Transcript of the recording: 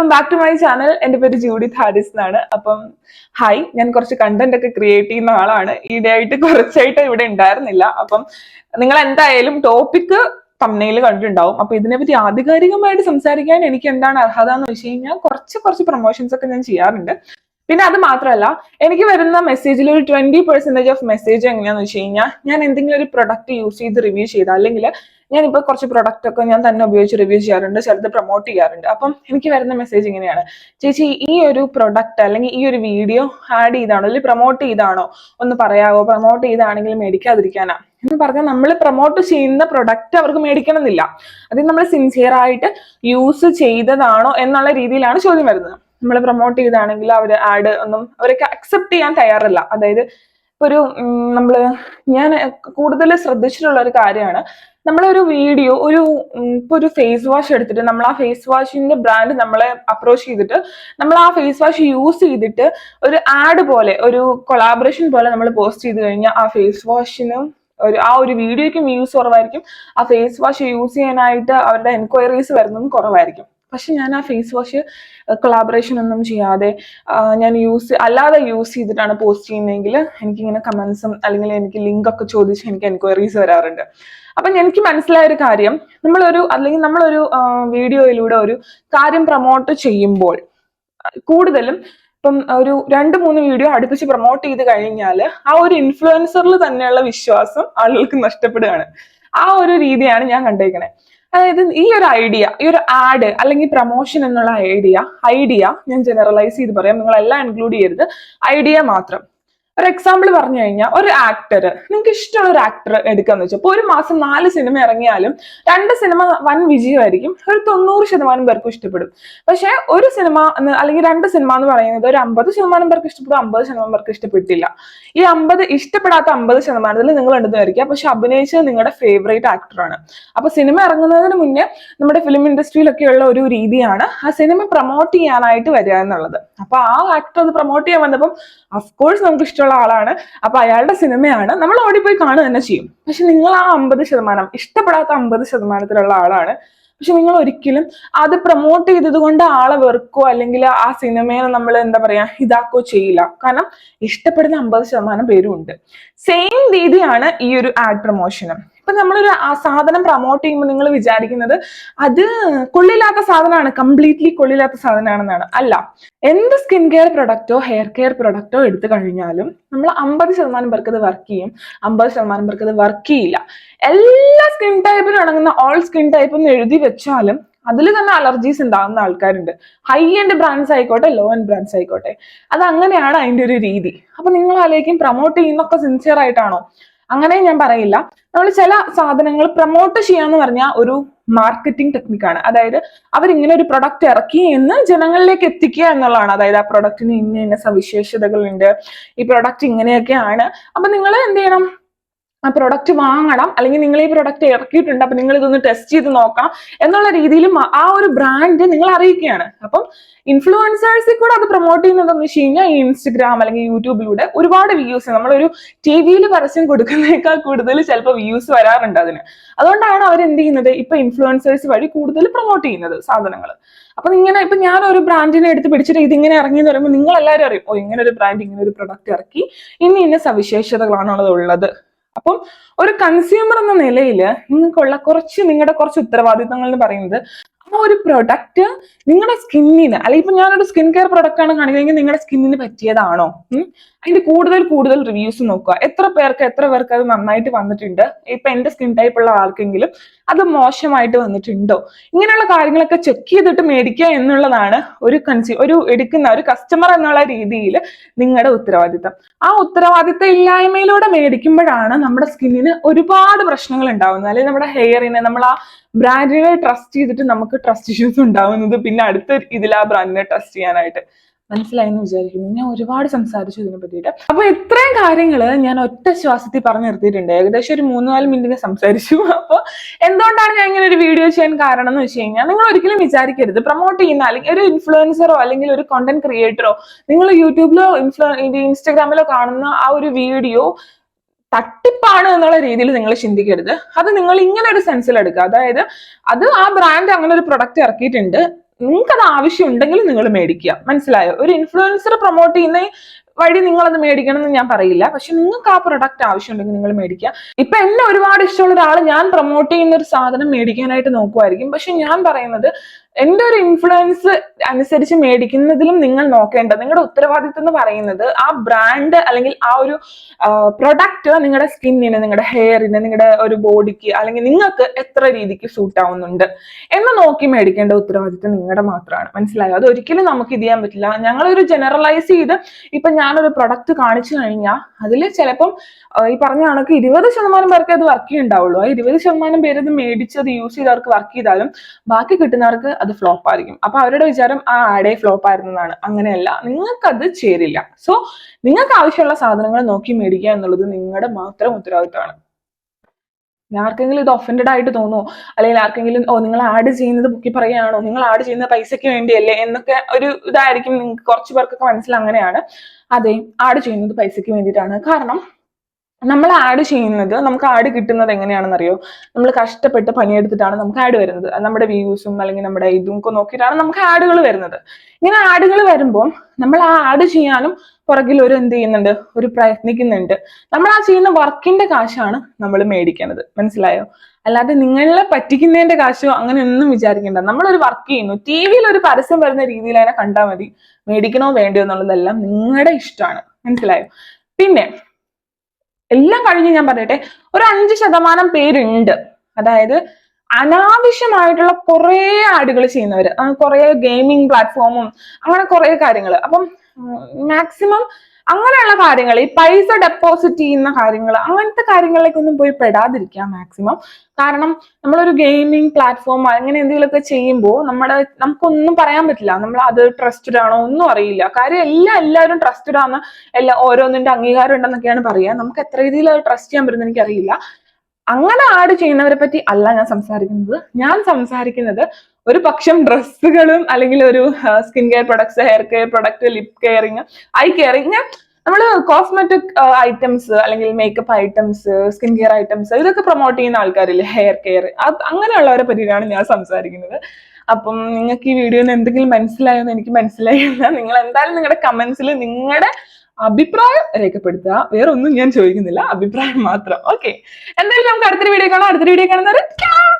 Welcome back to my channel എന്റെ പേര് Judy Haris എന്നാണ്. അപ്പം ഹായ് ഞാൻ കുറച്ച് കണ്ടന്റ് ഒക്കെ ക്രിയേറ്റ് ചെയ്യുന്ന ആളാണ്. ഈയിടെയായിട്ട് കുറച്ചായിട്ട് ഇവിടെ ഉണ്ടായിരുന്നില്ല. അപ്പം നിങ്ങൾ എന്തായാലും ടോപ്പിക് തമ്മനയിൽ കണ്ടിട്ടുണ്ടാവും. അപ്പൊ ഇതിനെപ്പറ്റി ആധികാരികമായിട്ട് സംസാരിക്കാൻ എനിക്ക് എന്താണ് അർഹത എന്ന് വെച്ച് കഴിഞ്ഞാൽ കുറച്ച് കുറച്ച് പ്രൊമോഷൻസ് ഒക്കെ ഞാൻ ചെയ്യാറുണ്ട്. പിന്നെ അത് മാത്രമല്ല എനിക്ക് വരുന്ന മെസ്സേജിൽ ഒരു ട്വന്റി പെർസെന്റേജ് ഓഫ് മെസ്സേജ് എങ്ങനെയാണെന്ന് വെച്ച് കഴിഞ്ഞാൽ ഞാൻ എന്തെങ്കിലും ഒരു പ്രൊഡക്റ്റ് യൂസ് ചെയ്ത് റിവ്യൂ ചെയ്ത അല്ലെങ്കിൽ ഞാൻ ഇപ്പോൾ കുറച്ച് പ്രൊഡക്റ്റ് ഒക്കെ ഞാൻ തന്നെ ഉപയോഗിച്ച് റിവ്യൂ ചെയ്യാറുണ്ട് ചിലത് പ്രൊമോട്ട് ചെയ്യാറുണ്ട്. അപ്പം എനിക്ക് വരുന്ന മെസ്സേജ് ഇങ്ങനെയാണ്. ചേച്ചി ഈ ഒരു പ്രൊഡക്റ്റ് അല്ലെങ്കിൽ ഈ ഒരു വീഡിയോ ആഡ് ചെയ്താണോ അല്ലെങ്കിൽ പ്രൊമോട്ട് ചെയ്താണോ? ഒന്ന് പറയാവോ? പ്രൊമോട്ട് ചെയ്താണെങ്കിൽ മേടിക്കാതിരിക്കാനാ? എന്ന് പറഞ്ഞാൽ നമ്മൾ പ്രൊമോട്ട് ചെയ്യുന്ന പ്രൊഡക്റ്റ് അവർക്ക് മേടിക്കണം എന്നില്ല അത് നമ്മൾ സിൻസിയർ ആയിട്ട് യൂസ് ചെയ്തതാണോ എന്നുള്ള രീതിയിലാണ് ചോദ്യം വരുന്നത്. നമ്മൾ പ്രൊമോട്ട് ചെയ്താണെങ്കിൽ അവർ ആഡ് ഒന്നും അവരൊക്കെ അക്സെപ്റ്റ് ചെയ്യാൻ തയ്യാറല്ല. അതായത് ഒരു നമ്മൾ ഞാൻ കൂടുതൽ ശ്രദ്ധിച്ചിട്ടുള്ള ഒരു കാര്യമാണ്. നമ്മളൊരു വീഡിയോ ഒരു ഇപ്പൊ ഒരു ഫേസ് വാഷ് എടുത്തിട്ട് നമ്മൾ ആ ഫേസ് വാഷിന്റെ ബ്രാൻഡ് നമ്മളെ അപ്രോച്ച് ചെയ്തിട്ട് നമ്മൾ ആ ഫേസ് വാഷ് യൂസ് ചെയ്തിട്ട് ഒരു ആഡ് പോലെ ഒരു കൊളാബറേഷൻ പോലെ നമ്മൾ പോസ്റ്റ് ചെയ്ത് കഴിഞ്ഞാൽ ആ ഫേസ് വാഷിനും ഒരു ആ ഒരു വീഡിയോയ്ക്കും വ്യൂസ് കുറവായിരിക്കും. ആ ഫേസ് വാഷ് യൂസ് ചെയ്യാനായിട്ട് അവരുടെ എൻക്വയറീസ് വരുന്നതും കുറവായിരിക്കും. പക്ഷെ ഞാൻ ആ ഫേസ് വാഷ് കൊളാബറേഷൻ ഒന്നും ചെയ്യാതെ ഞാൻ യൂസ് അല്ലാതെ യൂസ് ചെയ്തിട്ടാണ് പോസ്റ്റ് ചെയ്യുന്നതെങ്കിൽ എനിക്കിങ്ങനെ കമൻസും അല്ലെങ്കിൽ എനിക്ക് ലിങ്ക് ഒക്കെ ചോദിച്ച് എനിക്ക് എൻക്വയറീസ് വരാറുണ്ട്. അപ്പം എനിക്ക് മനസ്സിലായ ഒരു കാര്യം നമ്മളൊരു അല്ലെങ്കിൽ നമ്മളൊരു വീഡിയോയിലൂടെ ഒരു കാര്യം പ്രൊമോട്ട് ചെയ്യുമ്പോൾ കൂടുതലും ഇപ്പം ഒരു രണ്ട് മൂന്ന് വീഡിയോ അടുപ്പിച്ച് പ്രൊമോട്ട് ചെയ്ത് കഴിഞ്ഞാൽ ആ ഒരു ഇൻഫ്ലുവൻസറിൽ തന്നെയുള്ള വിശ്വാസം ആളുകൾക്ക് നഷ്ടപ്പെടുകയാണ്. ആ ഒരു രീതിയാണ് ഞാൻ കണ്ടേക്കണേ. അതായത് ഈ ഒരു ഐഡിയ ഈ ഒരു ആഡ് അല്ലെങ്കിൽ പ്രൊമോഷൻ എന്നുള്ള ഐഡിയ ഐഡിയ ഞാൻ ജനറലൈസ് ചെയ്ത് പറയാം. നിങ്ങൾ എല്ലാം ഇൻക്ലൂഡ് ചെയ്യരുത്. ഐഡിയ മാത്രം. ഒരു എക്സാമ്പിൾ പറഞ്ഞു കഴിഞ്ഞാൽ ഒരു ആക്ടർ നിങ്ങൾക്ക് ഇഷ്ടമുള്ള ഒരു ആക്ടർ എടുക്കാന്ന് വെച്ചാൽ ഇപ്പോൾ ഒരു മാസം നാല് സിനിമ ഇറങ്ങിയാലും രണ്ട് സിനിമ വൻ വിജയമായിരിക്കും. ഒരു തൊണ്ണൂറ് ശതമാനം പേർക്കും ഇഷ്ടപ്പെടും. പക്ഷേ ഒരു സിനിമ അല്ലെങ്കിൽ രണ്ട് സിനിമ എന്ന് പറയുന്നത് ഒരു അമ്പത് ശതമാനം പേർക്ക് ഇഷ്ടപ്പെടും അമ്പത് ശതമാനം പേർക്ക് ഇഷ്ടപ്പെട്ടില്ല. ഈ അമ്പത് ഇഷ്ടപ്പെടാത്ത അമ്പത് ശതമാനത്തിൽ നിങ്ങൾ ഉണ്ടെന്ന് വിചാരിക്കുക പക്ഷെ അഭിനയിച്ചത് നിങ്ങളുടെ ഫേവറേറ്റ് ആക്ടറാണ് അപ്പൊ സിനിമ ഇറങ്ങുന്നതിന് മുന്നേ നമ്മുടെ ഫിലിം ഇൻഡസ്ട്രിയിലൊക്കെയുള്ള ഒരു രീതിയാണ് ആ സിനിമ പ്രൊമോട്ട് ചെയ്യാനായിട്ട് വരിക എന്നുള്ളത്. അപ്പൊ ആ ആക്ടർ അത് പ്രൊമോട്ട് ചെയ്യാൻ വന്നപ്പം അഫ്കോഴ്സ് നമുക്ക് ഇഷ്ടമുള്ള ആളാണ്. അപ്പൊ അയാളുടെ സിനിമയാണ് നമ്മൾ ഓടിപ്പോയി കാണുക തന്നെ ചെയ്യും. പക്ഷെ നിങ്ങൾ ആ അമ്പത് ശതമാനം ഇഷ്ടപ്പെടാത്ത അമ്പത് ശതമാനത്തിലുള്ള ആളാണ്. പക്ഷെ നിങ്ങൾ ഒരിക്കലും അത് പ്രൊമോട്ട് ചെയ്തത് കൊണ്ട് ആളെ വെറുക്കോ അല്ലെങ്കിൽ ആ സിനിമയെ നമ്മൾ എന്താ പറയാ ഇതാക്കോ ചെയ്യില്ല. കാരണം ഇഷ്ടപ്പെടുന്ന അമ്പത് ശതമാനം പേരും ഉണ്ട്. സെയിം രീതിയാണ് ഈ ഒരു ആഡ് പ്രൊമോഷനും ഇപ്പൊ നമ്മളൊരു സാധനം പ്രൊമോട്ട് ചെയ്യുമ്പോൾ നിങ്ങൾ വിചാരിക്കുന്നത് അത് കൊള്ളില്ലാത്ത സാധനമാണ് കംപ്ലീറ്റ്ലി കൊള്ളില്ലാത്ത സാധനമാണെന്നാണ്. അല്ല എന്ത് സ്കിൻ കെയർ പ്രൊഡക്റ്റോ ഹെയർ കെയർ പ്രൊഡക്റ്റോ എടുത്തു കഴിഞ്ഞാലും നമ്മൾ അമ്പത് ശതമാനം പേർക്ക് അത് വർക്ക് ചെയ്യും. അമ്പത് ശതമാനം പേർക്ക് അത് വർക്ക് ചെയ്യില്ല. എല്ലാ സ്കിൻ ടൈപ്പിനും അടങ്ങുന്ന ഓൾ സ്കിൻ ടൈപ്പ് എന്ന് എഴുതി വെച്ചാലും അതിൽ തന്നെ അലർജീസ് ഉണ്ടാകുന്ന ആൾക്കാരുണ്ട്. ഹൈ എൻഡ് ബ്രാൻഡ്സ് ആയിക്കോട്ടെ ലോ എൻഡ് ബ്രാൻഡ്സ് ആയിക്കോട്ടെ. അത് അങ്ങനെയാണ് അതിന്റെ ഒരു രീതി. അപ്പൊ നിങ്ങൾ ആലേക്കും പ്രൊമോട്ട് ചെയ്യുന്നൊക്കെ സിൻസിയർ ആയിട്ടാണോ? അങ്ങനെ ഞാൻ പറയില്ല. നമ്മൾ ചില സാധനങ്ങൾ പ്രൊമോട്ട് ചെയ്യാന്ന് പറഞ്ഞാൽ ഒരു മാർക്കറ്റിംഗ് ടെക്നിക്കാണ് അതായത് അവരിങ്ങനെ ഒരു പ്രൊഡക്റ്റ് ഇറക്കി എന്ന് ജനങ്ങളിലേക്ക് എത്തിക്കുക എന്നുള്ളതാണ്. അതായത് ആ പ്രൊഡക്റ്റിന് ഇന്ന ഇന്ന സവിശേഷതകളുണ്ട്. ഈ പ്രൊഡക്റ്റ് ഇങ്ങനെയൊക്കെയാണ്. അപ്പൊ നിങ്ങൾ എന്ത് ചെയ്യണം? ആ പ്രൊഡക്റ്റ് വാങ്ങണം. അല്ലെങ്കിൽ നിങ്ങൾ ഈ പ്രൊഡക്റ്റ് ഇറക്കിയിട്ടുണ്ട്. അപ്പൊ നിങ്ങൾ ഇതൊന്ന് ടെസ്റ്റ് ചെയ്ത് നോക്കാം. എന്നുള്ള രീതിയിൽ ആ ഒരു ബ്രാൻഡ് നിങ്ങൾ അറിയിക്കുകയാണ്. അപ്പം ഇൻഫ്ലുവൻസേഴ്സിൽ കൂടെ അത് പ്രൊമോട്ട് ചെയ്യുന്നതെന്ന് വെച്ച് കഴിഞ്ഞാൽ ഇൻസ്റ്റഗ്രാം അല്ലെങ്കിൽ യൂട്യൂബിലൂടെ ഒരുപാട് വ്യൂസ് നമ്മളൊരു ടി വിയിൽ പരസ്യം കൊടുക്കുന്നതിനേക്കാൾ കൂടുതൽ ചിലപ്പോൾ വ്യൂസ് വരാറുണ്ട് അതിന്. അതുകൊണ്ടാണ് അവർ എന്ത് ചെയ്യുന്നത്? ഇപ്പൊ ഇൻഫ്ലുവൻസേഴ്സ് വഴി കൂടുതൽ പ്രൊമോട്ട് ചെയ്യുന്നത് സാധനങ്ങൾ അപ്പൊ ഇങ്ങനെ ഇപ്പൊ ഞാൻ ഒരു ബ്രാൻഡിനെ എടുത്ത് പിടിച്ചിട്ട് ഇതിങ്ങനെ ഇറങ്ങി എന്ന് പറയുമ്പോൾ നിങ്ങൾ എല്ലാവരും അറിയും ഓ ഇങ്ങനെ ഒരു ബ്രാൻഡ് ഇങ്ങനെ ഒരു പ്രൊഡക്റ്റ് ഇറക്കി. ഇന്ന് ഇന്ന സവിശേഷതകളാണുള്ളത് ഉള്ളത്. അപ്പം ഒരു കൺസ്യൂമർ എന്ന നിലയിൽ നിങ്ങൾക്കുള്ള കുറച്ച് നിങ്ങളുടെ കുറച്ച് ഉത്തരവാദിത്തങ്ങൾ എന്ന് പറയുന്നത് ആ ഒരു പ്രൊഡക്റ്റ് നിങ്ങളുടെ സ്കിന്നിന് അല്ലെങ്കിൽ ഇപ്പൊ ഞാനൊരു സ്കിൻ കെയർ പ്രൊഡക്റ്റ് ആണ് കാണിക്കുന്നതെങ്കിൽ നിങ്ങളുടെ സ്കിന്നിന് പറ്റിയതാണോ? അതിന്റെ കൂടുതൽ കൂടുതൽ റിവ്യൂസ് നോക്കുക. എത്ര പേർക്ക് എത്ര പേർക്ക് അത് നന്നായിട്ട് വന്നിട്ടുണ്ട്? ഇപ്പൊ എന്റെ സ്കിൻ ടൈപ്പ് ഉള്ള ആർക്കെങ്കിലും അത് മോശമായിട്ട് വന്നിട്ടുണ്ടോ? ഇങ്ങനെയുള്ള കാര്യങ്ങളൊക്കെ ചെക്ക് ചെയ്തിട്ട് മേടിക്കുക എന്നുള്ളതാണ് ഒരു കൺസ്യൂ ഒരു എടുക്കുന്ന ഒരു കസ്റ്റമർ എന്നുള്ള രീതിയിൽ നിങ്ങളുടെ ഉത്തരവാദിത്തം. ആ ഉത്തരവാദിത്തം ഇല്ലായ്മയിലൂടെ മേടിക്കുമ്പോഴാണ് നമ്മുടെ സ്കിന്നിന് ഒരുപാട് പ്രശ്നങ്ങൾ ഉണ്ടാവുന്നത്. അല്ലെങ്കിൽ നമ്മുടെ ഹെയറിന് നമ്മൾ ആ ബ്രാൻഡിനെ ട്രസ്റ്റ് ചെയ്തിട്ട് നമുക്ക് ട്രസ്റ്റ് ഇഷ്യൂസ് ഉണ്ടാവുന്നത് പിന്നെ അടുത്ത ഇതിൽ ആ ബ്രാൻഡിനെ ട്രസ്റ്റ് ചെയ്യാനായിട്ട്. മനസ്സിലായി എന്ന് വിചാരിക്കുന്നു. ഞാൻ ഒരുപാട് സംസാരിച്ചു ഇതിനെ പറ്റിയിട്ട്. അപ്പൊ ഇത്രയും കാര്യങ്ങൾ ഞാൻ ഒറ്റ ശ്വാസത്തിൽ പറഞ്ഞു നിർത്തിയിട്ടുണ്ട്. ഏകദേശം ഒരു മൂന്ന് നാല് മിനിറ്റ് സംസാരിച്ചു. അപ്പൊ എന്തുകൊണ്ടാണ് ഞാൻ ഇങ്ങനെ ഒരു വീഡിയോ ചെയ്യാൻ കാരണം എന്ന് വെച്ച് കഴിഞ്ഞാൽ നിങ്ങൾ ഒരിക്കലും വിചാരിക്കരുത്. പ്രൊമോട്ട് ചെയ്യുന്ന അല്ലെങ്കിൽ ഒരു ഇൻഫ്ലുവൻസറോ അല്ലെങ്കിൽ ഒരു കോണ്ടന്റ് ക്രിയേറ്ററോ നിങ്ങൾ യൂട്യൂബിലോ ഇൻഫ്ലു ഇൻസ്റ്റാഗ്രാമിലോ കാണുന്ന ആ ഒരു വീഡിയോ തട്ടിപ്പാണ് എന്നുള്ള രീതിയിൽ നിങ്ങൾ ചിന്തിക്കരുത്. അത് നിങ്ങൾ ഇങ്ങനെ ഒരു സെൻസിൽ എടുക്കുക. അതായത് അത് ആ ബ്രാൻഡ് അങ്ങനെ ഒരു പ്രൊഡക്റ്റ് ഇറക്കിയിട്ടുണ്ട്. നിങ്ങൾക്ക് അത് ആവശ്യം ഉണ്ടെങ്കിൽ നിങ്ങൾ മേടിക്കുക. മനസ്സിലായോ? ഒരു ഇൻഫ്ലുവൻസർ പ്രൊമോട്ട് ചെയ്യുന്ന വഴി നിങ്ങൾ അത് മേടിക്കണം എന്ന് ഞാൻ പറയില്ല. പക്ഷെ നിങ്ങൾക്ക് ആ പ്രൊഡക്റ്റ് ആവശ്യമുണ്ടെങ്കിൽ നിങ്ങൾ മേടിക്കുക. ഇപ്പൊ എന്നെ ഒരുപാട് ഇഷ്ടമുള്ള ഒരാൾ ഞാൻ പ്രൊമോട്ട് ചെയ്യുന്ന ഒരു സാധനം മേടിക്കാനായിട്ട് നോക്കുമായിരിക്കും പക്ഷെ ഞാൻ പറയുന്നത് എന്റെ ഒരു ഇൻഫ്ലുവൻസ് അനുസരിച്ച് മേടിക്കുന്നതിലും നിങ്ങൾ നോക്കേണ്ടത് നിങ്ങളുടെ ഉത്തരവാദിത്വം എന്ന് പറയുന്നത് ആ ബ്രാൻഡ് അല്ലെങ്കിൽ ആ ഒരു പ്രൊഡക്റ്റ് നിങ്ങളുടെ സ്കിന്നിന് നിങ്ങളുടെ ഹെയറിന് നിങ്ങളുടെ ഒരു ബോഡിക്ക് അല്ലെങ്കിൽ നിങ്ങൾക്ക് എത്ര രീതിക്ക് സൂട്ട് ആവുന്നുണ്ട് എന്ന് നോക്കി മേടിക്കേണ്ട ഉത്തരവാദിത്വം നിങ്ങളുടെ മാത്രമാണ്. മനസ്സിലായോ? അത് ഒരിക്കലും നമുക്ക് ഇത് ചെയ്യാൻ പറ്റില്ല. ഞങ്ങളൊരു ജനറലൈസ് ചെയ്ത് ഇപ്പൊ ഞാനൊരു പ്രൊഡക്റ്റ് കാണിച്ചു കഴിഞ്ഞാൽ അതിൽ ചിലപ്പം ഈ പറഞ്ഞ കണക്ക് ഇരുപത് ശതമാനം പേർക്ക് അത് വർക്ക് ചെയ്യുന്നുണ്ടാവുള്ളൂ ആ ഇരുപത് ശതമാനം പേര് ഇത് മേടിച്ച് അത് യൂസ് ചെയ്തവർക്ക് വർക്ക് ചെയ്താലും ബാക്കി കിട്ടുന്നവർക്ക് അത് ഫ്ലോപ്പ് ആയിരിക്കും. അപ്പൊ അവരുടെ വിചാരം ആ ആടേ ഫ്ലോപ്പ് ആയിരുന്നതാണ് അങ്ങനെയല്ല. നിങ്ങൾക്ക് അത് ചേരില്ല. സോ നിങ്ങൾക്ക് ആവശ്യമുള്ള സാധനങ്ങൾ നോക്കി മേടിക്കുക എന്നുള്ളത് നിങ്ങളുടെ മാത്രം ഉത്തരവാദിത്തമാണ്. ആർക്കെങ്കിലും ഇത് ഒഫൻഡഡ് ആയിട്ട് തോന്നുമോ അല്ലെങ്കിൽ ആർക്കെങ്കിലും ഓ നിങ്ങൾ ആഡ് ചെയ്യുന്നത് ബുക്കി പറയുകയാണോ? നിങ്ങൾ ആഡ് ചെയ്യുന്ന പൈസയ്ക്ക് വേണ്ടിയല്ലേ? എന്നൊക്കെ ഒരു ഇതായിരിക്കും നിങ്ങൾക്ക് കുറച്ച് പേർക്കൊക്കെ മനസ്സിൽ അങ്ങനെയാണ്. അതെ ആഡ് ചെയ്യുന്നത് പൈസയ്ക്ക് വേണ്ടിയിട്ടാണ്. കാരണം നമ്മൾ ആഡ് ചെയ്യുന്നത് നമുക്ക് ആഡ് കിട്ടുന്നത് എങ്ങനെയാണെന്നറിയോ? നമ്മൾ കഷ്ടപ്പെട്ട് പണിയെടുത്തിട്ടാണ് നമുക്ക് ആഡ് വരുന്നത്. നമ്മുടെ വ്യൂസും അല്ലെങ്കിൽ നമ്മുടെ ഇതും ഒക്കെ നോക്കിയിട്ടാണ് നമുക്ക് ആഡുകൾ വരുന്നത്. ഇങ്ങനെ ആഡുകൾ വരുമ്പോൾ നമ്മൾ ആ ആഡ് ചെയ്യാനും പുറകിൽ ഒരു എന്ത് ചെയ്യുന്നുണ്ട്? ഒരു പ്രയത്നിക്കുന്നുണ്ട്. നമ്മൾ ആ ചെയ്യുന്ന വർക്കിന്റെ കാശാണ് നമ്മൾ മേടിക്കുന്നത് മനസ്സിലായോ? അല്ലാതെ നിങ്ങളെ പറ്റിക്കുന്നതിന്റെ കാശോ അങ്ങനെ ഒന്നും വിചാരിക്കേണ്ട. നമ്മളൊരു വർക്ക് ചെയ്യുന്നു. ടി വിയിൽ ഒരു പരസ്യം വരുന്ന രീതിയിൽ അതിനെ കണ്ടാൽ മതി. മേടിക്കണോ വേണ്ടോ എന്നുള്ളതെല്ലാം നിങ്ങളുടെ ഇഷ്ടമാണ്. മനസ്സിലായോ? പിന്നെ എല്ലാം കഴിഞ്ഞ് ഞാൻ പറയട്ടെ ഒരു അഞ്ച് ശതമാനം പേരുണ്ട്. അതായത് അനാവശ്യമായിട്ടുള്ള കുറേ ആഡുകൾ ചെയ്യുന്നവര് ആ, കുറേ ഗെയിമിംഗ് പ്ലാറ്റ്ഫോമും അങ്ങനെ കുറേ കാര്യങ്ങൾ അപ്പം മാക്സിമം അങ്ങനെയുള്ള കാര്യങ്ങൾ ഈ പൈസ ഡെപ്പോസിറ്റ് ചെയ്യുന്ന കാര്യങ്ങൾ അങ്ങനത്തെ കാര്യങ്ങളിലേക്കൊന്നും പോയി പെടാതിരിക്കുക മാക്സിമം കാരണം നമ്മളൊരു ഗെയിമിംഗ് പ്ലാറ്റ്ഫോം അങ്ങനെ എന്തെങ്കിലുമൊക്കെ ചെയ്യുമ്പോൾ നമ്മുടെ നമുക്കൊന്നും പറയാൻ പറ്റില്ല. നമ്മൾ അത് ട്രസ്റ്റഡ് ആണോ ഒന്നും അറിയില്ല. കാര്യം എല്ലാം എല്ലാവരും ട്രസ്റ്റഡ് ആണ് എല്ലാ ഓരോന്നിന്റെ അംഗീകാരം ഉണ്ടെന്നൊക്കെയാണ് പറയുക. നമുക്ക് എത്ര രീതിയിൽ അത് ട്രസ്റ്റ് ചെയ്യാൻ പറ്റുന്ന എനിക്കറിയില്ല. അങ്ങനെ ആഡ് ചെയ്യുന്നവരെ പറ്റി അല്ല ഞാൻ സംസാരിക്കുന്നത്. ഞാൻ സംസാരിക്കുന്നത് ഒരു പക്ഷം ഡ്രസ്സുകളും അല്ലെങ്കിൽ ഒരു skin care products hair care product lip caring eye caring നമ്മൾ കോസ്മെറ്റിക് ഐറ്റംസ് അല്ലെങ്കിൽ makeup items skin care items ഇതൊക്കെ പ്രൊമോട്ട് ചെയ്യുന്ന ആൾക്കാരില്ലേ? Hair care. അങ്ങനെയുള്ളവരെ പറ്റിയാണ് ഞാൻ സംസാരിക്കുന്നത്. അപ്പം നിങ്ങൾക്ക് ഈ വീഡിയോയിൽ എന്തെങ്കിലും മനസ്സിലായോ എന്ന് എനിക്ക് മനസ്സിലായില്ല. നിങ്ങൾ എന്തായാലും നിങ്ങളുടെ കമന്റ്സിൽ നിങ്ങളുടെ അഭിപ്രായം രേഖപ്പെടുത്തുക. വേറെ ഒന്നും ഞാൻ ചോദിക്കുന്നില്ല. അഭിപ്രായം മാത്രം. ഓക്കെ എന്തായാലും നമുക്ക് അടുത്തൊരു വീഡിയോ കാണാം. അടുത്തൊരു വീഡിയോ കാണുന്നവരെ ciao.